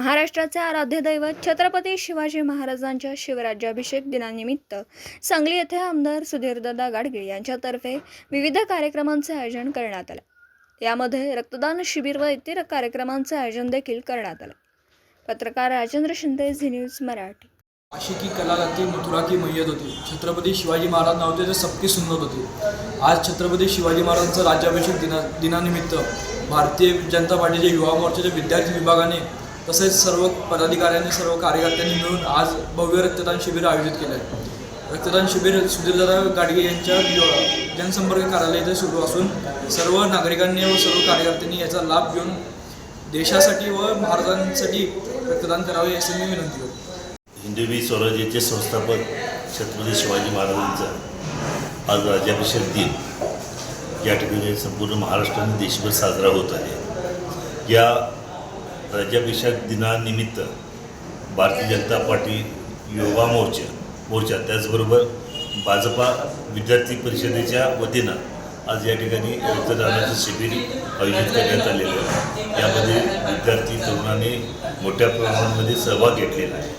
महाराष्ट्राचे आराध्य दैवत छत्रपती शिवाजी महाराजांच्या शिवराज्याभिषेक दिनानिमित्त सांगली येथे आमदार सुधीरदादा गाडगीळ यांच्यातर्फे विविध कार्यक्रमांचे आयोजन करण्यात आले. यामध्ये रक्तदान शिबिर व इतर कार्यक्रमांचे आयोजन देखील करण्यात आले. पत्रकार राजेंद्र शिंदे झी न्यूज मराठी. आशिकी कला लागती मथुरा की मैयत होती. छत्रपती शिवाजी महाराज नव्हते तर सबकी सुंदर होती. आज छत्रपती शिवाजी महाराजांचा राज्याभिषेक दिना दिनानिमित्त भारतीय जनता पार्टीच्या युवा मोर्चाच्या विद्यार्थी विभागाने तसेच सर्व पदाधिकाऱ्यांनी सर्व कार्यकर्त्यांनी मिळून आज भव्य रक्तदान शिबिर आयोजित केलं आहे. रक्तदान शिबिर सुधीरदादा गाडगे यांच्या जनसंपर्क कार्यालय इथे सुरू असून सर्व नागरिकांनी व सर्व कार्यकर्त्यांनी याचा लाभ घेऊन देशासाठी व महाराजांसाठी रक्तदान करावे असे मी विनंती करतो. हिंदवी स्वराज्याचे संस्थापक छत्रपती शिवाजी महाराजांचा आज राज्याभिषेक दिन. या ठिकाणी संपूर्ण महाराष्ट्र आणि देशभर साजरा होत आहे. या राज्याभिषेक दिनानिमित्त भारतीय जनता पार्टी युवा मोर्चा मोर्चा त्याचबरोबर भाजपा विद्यार्थी परिषदेच्या वतीनं आज या ठिकाणी रक्तदानाचं शिबिर आयोजित करण्यात आलेलं आहे. यामध्ये विद्यार्थी तरुणांनी मोठ्या प्रमाणामध्ये सहभाग घेतलेला आहे.